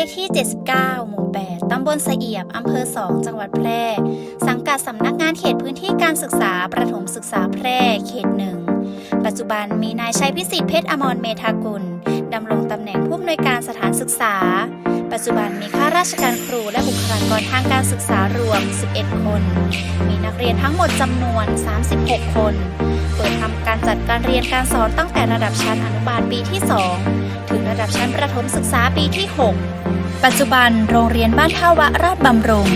เลขที่ 79 หมู่ 8 ตำบลเสียบ อำเภอสองจังหวัดแพร่ สังกัดสำนักงานเขตพื้นที่การศึกษา ประถมศึกษาแพร่ เขตหนึ่ง ปัจจุบันมีนายชัยพิสิทธิ์เพชรอมรเมธากุล ดำรงตำแหน่งผู้อำนวยการสถานศึกษา ปัจจุบันมีข้าราชการครูและบุคลากรทางการศึกษารวม 11 คน มีนักเรียนทั้งหมดจำนวน 36 คนเปิดทำการจัดการเรียนการสอนตั้งแต่ระดับชั้นอนุบาลปีที่ 2 ถึงระดับชั้นประถมศึกษาปีที่ 6 ปัจจุบันโรงเรียนบ้านท่าวะราชบำรุง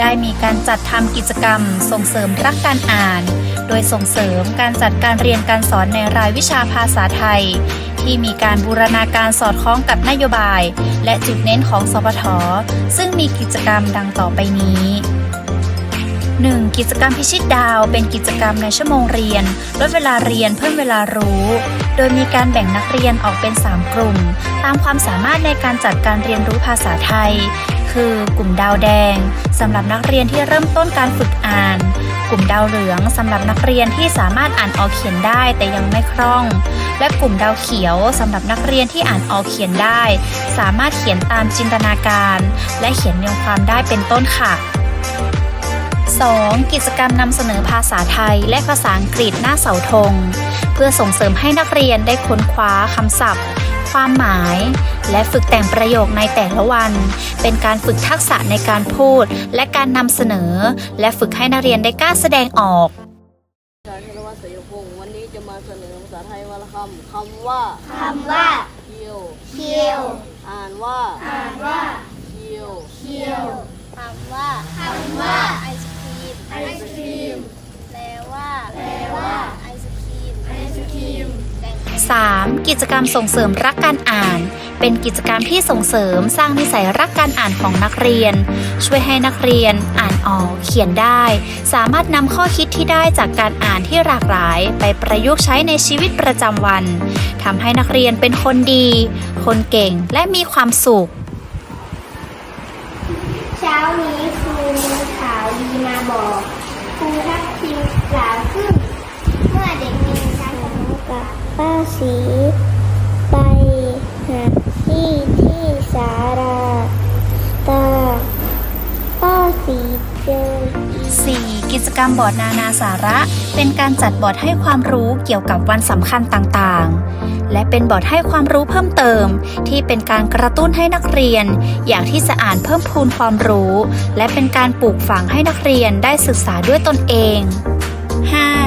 ได้มีการจัดทำกิจกรรม ส่งเสริมรักการอ่าน โดยส่งเสริมการจัดการเรียนการสอนในรายวิชาภาษาไทย ที่มีการบูรณาการสอดคล้องกับนโยบาย และจุดเน้นของสพทซึ่งมีกิจกรรมดังต่อไปนี้ 1. กิจกรรมพิชิตดาว เป็นกิจกรรมในชั่วโมงเรียน ลดเวลาเรียนเพิ่มเวลารู้ โดยมีการแบ่งนักเรียนออกเป็น 3 กลุ่ม ตามความสามารถในการจัดการเรียนรู้ภาษาไทย คือกลุ่มดาวแดงสำหรับนักเรียนที่เริ่มต้นการฝึกอ่าน กลุ่มดาวเหลืองสำหรับนักเรียนที่สามารถอ่านออกเขียนได้แต่ยังไม่คล่อง และกลุ่มดาวเขียวสำหรับนักเรียนที่อ่านออกเขียนได้ สามารถเขียนตามจินตนาการ และเขียนเรียงความได้เป็นต้นค่ะ 2. กิจกรรมนำเสนอภาษาไทยและภาษาอังกฤษหน้าเสาธง เพื่อส่งเสริมให้นักเรียนได้ค้นคว้าคำศัพท์ ความหมาย และฝึกแต่งประโยคในแต่ละวัน เป็นการฝึกทักษะในการพูด และการนำเสนอ และฝึกให้นักเรียนได้กล้าแสดงออกชายธนวัฒน์สยพงศ์วันนี้จะมาเสนอภาษาไทยวรรณคำคำว่าคำว่าเคียวเคียว อ่านว่าอ่านว่าเคียวเคียวคำว่าคำว่า กิจกรรมส่งเสริมรักการอ่าน เป็นกิจกรรมที่ส่งเสริมสร้างนิสัยรักการอ่านของนักเรียน ช่วยให้นักเรียนอ่านออกเขียนได้ สามารถนำข้อคิดที่ได้จากการอ่านที่หลากหลาย ไปประยุกต์ใช้ในชีวิตประจำวันทำให้นักเรียนเป็นคนดี คนเก่งและมีความสุข เช้านี้ครูมีข่าวดีมาบอกครูทักทิมกล่าวขึ้น เมื่อเด็กมีชายกับกับ ป้าสีไปหาที่ที่สาราตาป้าสีเจอ 4. กิจกรรมบอร์ดนานาสาระ เป็นการจัดบอร์ดให้ความรู้เกี่ยวกับวันสำคัญต่างๆ และเป็นบอร์ดให้ความรู้เพิ่มเติม ที่เป็นการกระตุ้นให้นักเรียน อยากที่จะอ่านเพิ่มพูนความรู้ และเป็นการปลูกฝังให้นักเรียนได้ศึกษาด้วยตนเอง 5.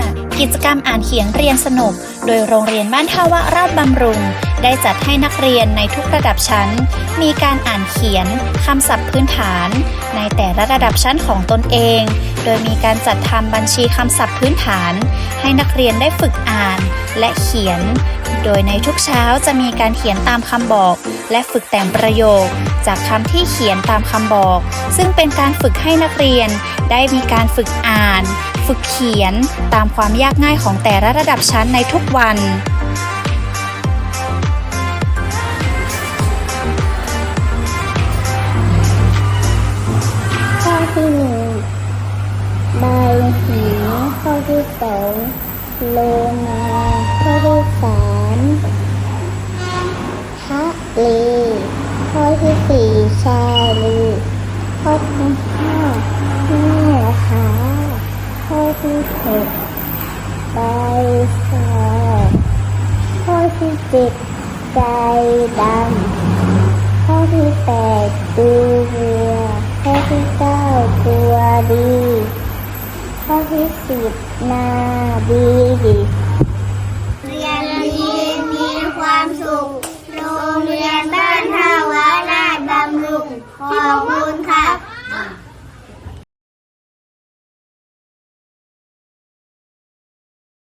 กิจกรรมอ่านเขียนเรียนสนุก โดยโรงเรียนบ้านท่าวะราชบำรุง ได้จัดให้นักเรียนในทุกระดับชั้น มีการอ่านเขียนคำศัพท์พื้นฐาน ในแต่ละระดับชั้นของตนเอง โดยมีการจัดทำบัญชีคำศัพท์พื้นฐาน ให้นักเรียนได้ฝึกอ่านและเขียน โดยในทุกเช้าจะมีการเขียนตามคำบอก และฝึกแต่งประโยค จากคำที่เขียนตามคำบอก ซึ่งเป็นการฝึกให้นักเรียนได้มีการฝึกอ่าน ฝึกเขียนตามความยากง่ายของแต่ละระดับชั้นในทุกวันข้อที่หนึ่งใบหินข้อที่สองโลมาข้อที่สามทะเลข้อที่สี่ชาลีข้อที่ห้า ที่หกใบสาข้อที่เจ็ดใจดำข้อที่แปดดูวัวข้อที่เก้าตัวดี ข้อที่สิบนาดีดี